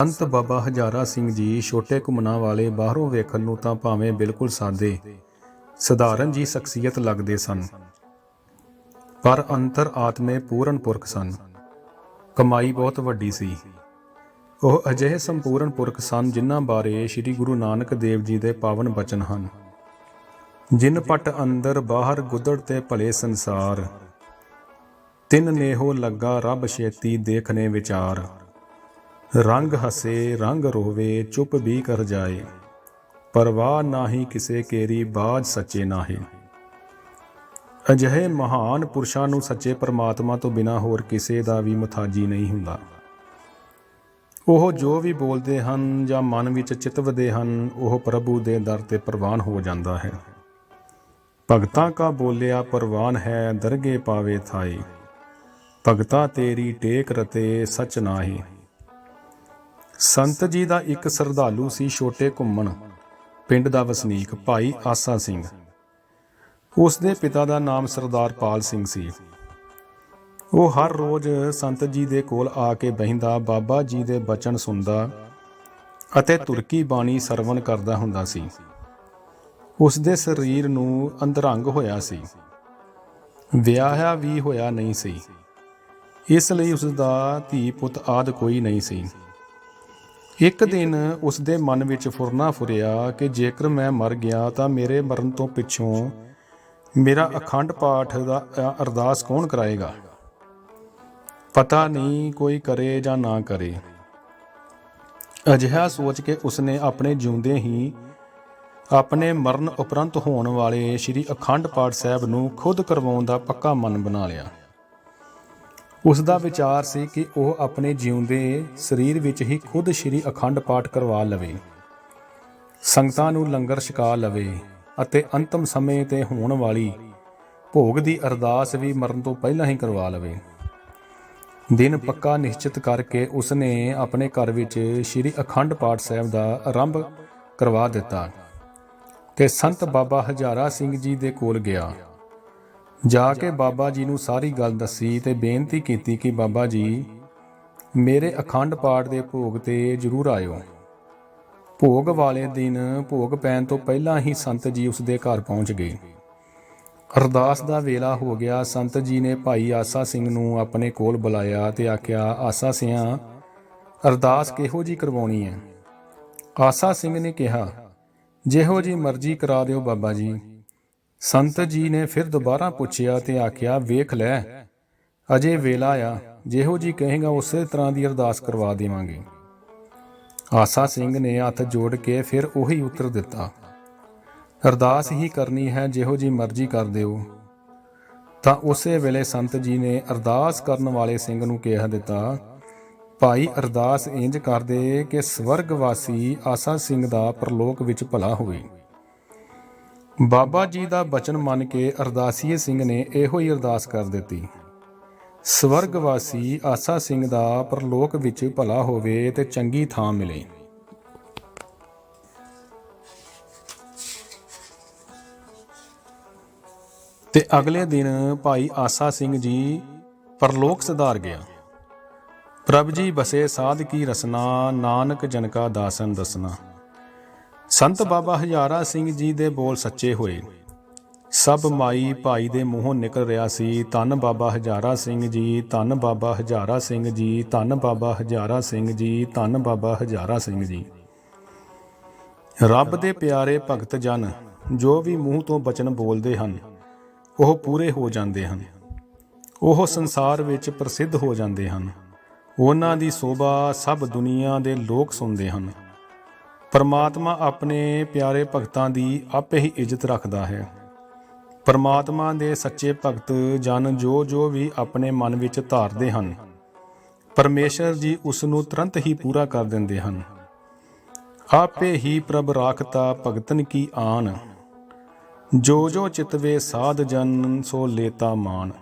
ਸੰਤ ਬਾਬਾ ਹਜ਼ਾਰਾ ਸਿੰਘ ਜੀ ਛੋਟੇ ਘੁੰਮਣਾ ਵਾਲੇ ਬਾਹਰੋਂ ਵੇਖਣ ਨੂੰ ਤਾਂ ਭਾਵੇਂ ਬਿਲਕੁਲ ਸਾਦੇ, ਸਧਾਰਨ ਜੀ ਸ਼ਖਸੀਅਤ ਲੱਗਦੇ ਸਨ। ਪਰ ਅੰਤਰ ਆਤਮੇ ਪੂਰਨ ਪੁਰਖ ਸਨ। ਕਮਾਈ ਬਹੁਤ ਵੱਡੀ ਸੀ। ਉਹ ਅਜਿਹੇ ਸੰਪੂਰਨ ਪੁਰਖ ਸਨ ਜਿਨ੍ਹਾਂ ਬਾਰੇ ਸ੍ਰੀ ਗੁਰੂ ਨਾਨਕ ਦੇਵ ਜੀ ਦੇ ਪਾਵਨ ਬਚਨ ਹਨ। ਜਿਨ ਪਟ ਅੰਦਰ ਬਾਹਰ ਗੁਦੜ ਤੇ ਭਲੇ ਸੰਸਾਰ, ਤਿੰਨ ਨੇਹੋ ਲੱਗਾ ਰੱਬ ਛੇਤੀ ਦੇਖਨੇ ਵਿਚਾਰ। ਰੰਗ ਹਸੇ, ਰੰਗ ਰੋਵੇ, ਚੁੱਪ ਵੀ ਕਰ ਜਾਏ। ਪਰਵਾਹ ਨਾਹੀ ਕਿਸੇ ਕੇਰੀ ਬਾਜ ਸੱਚੇ ਨਾਹੀ। ਅਜਿਹੇ ਮਹਾਨ ਪੁਰਸ਼ਾਂ ਨੂੰ ਸੱਚੇ ਪਰਮਾਤਮਾ ਤੋਂ ਬਿਨਾ ਹੋਰ ਕਿਸੇ ਦਾ ਵੀ ਮਥਾਜੀ ਨਹੀਂ ਹੁੰਦਾ। ਉਹ ਜੋ ਵੀ ਬੋਲਦੇ ਹਨ ਜਾਂ ਮਨ ਵਿੱਚ ਚਿਤਵਦੇ ਹਨ, ਉਹ ਪ੍ਰਭੂ ਦੇ ਦਰ ਤੇ ਪ੍ਰਵਾਨ ਹੋ ਜਾਂਦਾ ਹੈ। ਭਗਤਾਂ ਕਾ ਬੋਲਿਆ ਪ੍ਰਵਾਨ ਹੈ, ਦਰਗੇ ਪਾਵੇ ਥਾਈ। ਭਗਤਾ ਤੇਰੀ ਟੇਕ ਰਤੇ ਸਚ ਨਾਹੀ। ਸੰਤ ਜੀ ਦਾ ਇੱਕ ਸਰਦਾਲੂ ਸੀ ਛੋਟੇ ਘੁੰਮਣ। ਪਿੰਡ ਦਾ ਵਸਨੀਕ ਭਾਈ ਆਸਾ ਸਿੰਘ। ਉਸ ਦੇ ਪਿਤਾ ਦਾ ਨਾਮ ਸਰਦਾਰ ਪਾਲ ਸਿੰਘ ਸੀ। ਉਹ ਹਰ ਰੋਜ਼ ਸੰਤ ਜੀ ਦੇ ਕੋਲ ਆ ਕੇ ਬਹਿੰਦਾ, ਬਾਬਾ ਜੀ ਦੇ ਬਚਨ ਸੁਣਦਾ ਅਤੇ ਤੁਰਕੀ ਬਾਣੀ ਸਰਵਣ ਕਰਦਾ ਹੁੰਦਾ ਸੀ। ਉਸ ਦੇ ਸਰੀਰ ਨੂੰ ਅੰਦਰੰਗ ਹੋਇਆ ਸੀ। ਵਿਆਹਿਆ ਵੀ ਹੋਇਆ ਨਹੀਂ ਸੀ। ਇਸ ਲਈ ਉਸ ਦਾ ਧੀ ਪੁੱਤ ਆਦ ਕੋਈ ਨਹੀਂ ਸੀ। ਇੱਕ ਦਿਨ ਉਸ ਦੇ ਮਨ ਵਿੱਚ ਫੁਰਨਾ ਫੁਰਿਆ ਕਿ ਜੇਕਰ ਮੈਂ ਮਰ ਗਿਆ ਤਾਂ ਮੇਰੇ ਮਰਨ ਤੋਂ ਪਿੱਛੋਂ ਮੇਰਾ ਅਖੰਡ ਪਾਠ ਦਾ ਅਰਦਾਸ ਕੌਣ ਕਰਾਏਗਾ? ਪਤਾ ਨਹੀਂ ਕੋਈ ਕਰੇ ਜਾਂ ਨਾ ਕਰੇ। ਅਜਿਹਾ ਸੋਚ ਕੇ ਉਸਨੇ ਆਪਣੇ ਜਿਉਂਦੇ ਹੀ ਆਪਣੇ ਮਰਨ ਉਪਰੰਤ ਹੋਣ ਵਾਲੇ ਸ੍ਰੀ ਅਖੰਡ ਪਾਠ ਸਾਹਿਬ ਨੂੰ ਖੁਦ ਕਰਵਾਉਣ ਦਾ ਪੱਕਾ ਮਨ ਬਣਾ ਲਿਆ। ਉਸ ਦਾ ਵਿਚਾਰ ਸੀ ਕਿ ਉਹ ਆਪਣੇ ਜਿਉਂਦੇ ਸਰੀਰ ਵਿੱਚ ਹੀ ਖੁਦ ਸ੍ਰੀ ਅਖੰਡ ਪਾਠ ਕਰਵਾ ਲਵੇ, ਸੰਗਤਾਂ ਨੂੰ ਲੰਗਰ ਛਕਾ ਲਵੇ ਅਤੇ ਅੰਤਮ ਸਮੇਂ ਤੇ ਹੋਣ ਵਾਲੀ ਭੋਗ ਦੀ ਅਰਦਾਸ ਵੀ ਮਰਨ ਤੋਂ ਪਹਿਲਾਂ ਹੀ ਕਰਵਾ ਲਵੇ। ਦਿਨ ਪੱਕਾ ਨਿਸ਼ਚਿਤ ਕਰਕੇ ਉਸਨੇ ਆਪਣੇ ਘਰ ਵਿੱਚ ਸ੍ਰੀ ਅਖੰਡ ਪਾਠ ਸਾਹਿਬ ਦਾ ਆਰੰਭ ਕਰਵਾ ਦਿੱਤਾ ਤੇ ਸੰਤ ਬਾਬਾ ਹਜ਼ਾਰਾ ਸਿੰਘ ਜੀ ਦੇ ਕੋਲ ਗਿਆ। ਜਾ ਕੇ ਬਾਬਾ ਜੀ ਨੂੰ ਸਾਰੀ ਗੱਲ ਦੱਸੀ ਤੇ ਬੇਨਤੀ ਕੀਤੀ ਕਿ ਬਾਬਾ ਜੀ, ਮੇਰੇ ਅਖੰਡ ਪਾਠ ਦੇ ਭੋਗ ਤੇ ਜ਼ਰੂਰ ਆਇਓ। ਭੋਗ ਵਾਲੇ ਦਿਨ ਭੋਗ ਪੈਣ ਤੋਂ ਪਹਿਲਾਂ ਹੀ ਸੰਤ ਜੀ ਉਸ ਦੇ ਘਰ ਪਹੁੰਚ ਗਏ। ਅਰਦਾਸ ਦਾ ਵੇਲਾ ਹੋ ਗਿਆ। ਸੰਤ ਜੀ ਨੇ ਭਾਈ ਆਸਾ ਸਿੰਘ ਨੂੰ ਆਪਣੇ ਕੋਲ ਬੁਲਾਇਆ ਤੇ ਆਖਿਆ, ਆਸਾ ਸਿਆਂ, ਅਰਦਾਸ ਕਿਹੋ ਜੀ ਕਰਵਾਉਣੀ ਹੈ ਆਸਾ ਸਿੰਘ ਨੇ ਕਿਹਾ, ਜਿਹੋ ਜੀ ਮਰਜ਼ੀ ਕਰਾ ਦਿਓ ਬਾਬਾ ਜੀ। ਸੰਤ ਜੀ ਨੇ ਫਿਰ ਦੁਬਾਰਾ ਪੁੱਛਿਆ ਤੇ ਆਖਿਆ, ਵੇਖ ਲੈ, ਅਜੇ ਵੇਲਾ ਆ, ਜਿਹੋ ਜੀ ਕਹੇਗਾ ਉਸੇ ਤਰ੍ਹਾਂ ਦੀ ਅਰਦਾਸ ਕਰਵਾ ਦੇਵਾਂਗੇ। ਆਸਾ ਸਿੰਘ ਨੇ ਹੱਥ ਜੋੜ ਕੇ ਫਿਰ ਉਹੀ ਉੱਤਰ ਦਿੱਤਾ, ਅਰਦਾਸ ਹੀ ਕਰਨੀ ਹੈ, ਜਿਹੋ ਜੀ ਮਰਜ਼ੀ ਕਰ ਦਿਓ। ਤਾਂ ਉਸੇ ਵੇਲੇ ਸੰਤ ਜੀ ਨੇ ਅਰਦਾਸ ਕਰਨ ਵਾਲੇ ਸਿੰਘ ਨੂੰ ਕਿਹਾ ਦਿੱਤਾ, ਭਾਈ, ਅਰਦਾਸ ਇੰਜ ਕਰਦੇ ਕਿ ਸਵਰਗ ਵਾਸੀ ਆਸਾ ਸਿੰਘ ਦਾ ਪ੍ਰਲੋਕ ਵਿੱਚ ਭਲਾ ਹੋਵੇ। ਬਾਬਾ ਜੀ ਦਾ ਬਚਨ ਮੰਨ ਕੇ ਅਰਦਾਸੀਏ ਸਿੰਘ ਨੇ ਇਹੋ ਹੀ ਅਰਦਾਸ ਕਰ ਦਿੱਤੀ। ਸਵਰਗ ਵਾਸੀ ਆਸਾ ਸਿੰਘ ਦਾ ਪਰਲੋਕ ਵਿੱਚ ਭਲਾ ਹੋਵੇ ਤੇ ਚੰਗੀ ਥਾਂ ਮਿਲੇ। ਤੇ ਅਗਲੇ ਦਿਨ ਭਾਈ ਆਸਾ ਸਿੰਘ ਜੀ ਪਰਲੋਕ ਸੁਧਾਰ ਗਿਆ। ਪ੍ਰਭ ਜੀ ਬਸੇ ਸਾਧ ਕੀ ਰਸਨਾ, ਨਾਨਕ ਜਨ ਕਾ ਦਾਸਨ ਦਸਨਾ। ਸੰਤ ਬਾਬਾ ਹਜ਼ਾਰਾ ਸਿੰਘ ਜੀ ਦੇ ਬੋਲ ਸੱਚੇ ਹੋਏ। ਸਭ ਮਾਈ ਭਾਈ ਦੇ ਮੂੰਹੋਂ ਨਿਕਲ ਰਿਹਾ ਸੀ, ਧੰਨ ਬਾਬਾ ਹਜ਼ਾਰਾ ਸਿੰਘ ਜੀ, ਧੰਨ ਬਾਬਾ ਹਜ਼ਾਰਾ ਸਿੰਘ ਜੀ, ਧੰਨ ਬਾਬਾ ਹਜ਼ਾਰਾ ਸਿੰਘ ਜੀ, ਧੰਨ ਬਾਬਾ ਹਜ਼ਾਰਾ ਸਿੰਘ ਜੀ। ਰੱਬ ਦੇ ਪਿਆਰੇ ਭਗਤ ਜਨ, ਜੋ ਵੀ ਮੂੰਹ ਤੋਂ ਬਚਨ ਬੋਲਦੇ ਹਨ, ਉਹ ਪੂਰੇ ਹੋ ਜਾਂਦੇ ਹਨ। ਉਹ ਸੰਸਾਰ ਵਿੱਚ ਪ੍ਰਸਿੱਧ ਹੋ ਜਾਂਦੇ ਹਨ। ਉਹਨਾਂ ਦੀ ਸੋਭਾ ਸਭ ਦੁਨੀਆ ਦੇ ਲੋਕ ਸੁਣਦੇ ਹਨ। ਪਰਮਾਤਮਾ ਆਪਣੇ ਪਿਆਰੇ ਭਗਤਾਂ ਦੀ ਆਪੇ ਹੀ ਇੱਜ਼ਤ ਰੱਖਦਾ ਹੈ। ਪਰਮਾਤਮਾ ਦੇ ਸੱਚੇ ਭਗਤ ਜਨ ਜੋ ਜੋ ਵੀ ਆਪਣੇ ਮਨ ਵਿੱਚ ਧਾਰਦੇ ਹਨ, ਪਰਮੇਸ਼ਰ ਜੀ ਉਸ ਨੂੰ ਤੁਰੰਤ ਹੀ ਪੂਰਾ ਕਰ ਦਿੰਦੇ ਹਨ। ਆਪੇ ਹੀ ਪ੍ਰਭ ਰਾਖਤਾ ਭਗਤਨ ਕੀ ਆਨ, ਜੋ ਜੋ ਚਿਤਵੇ ਸਾਧ ਜਨ ਸੋ ਲੇਤਾ ਮਾਨ।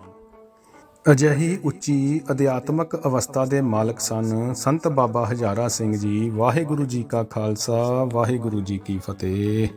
ਅਜਿਹੀ ਉੱਚੀ ਅਧਿਆਤਮਕ ਅਵਸਥਾ ਦੇ ਮਾਲਕ ਸਨ ਸੰਤ ਬਾਬਾ ਹਜ਼ਾਰਾ ਸਿੰਘ ਜੀ। ਵਾਹਿਗੁਰੂ ਜੀ ਕਾ ਖਾਲਸਾ, ਵਾਹਿਗੁਰੂ ਜੀ ਕੀ ਫਤਿਹ।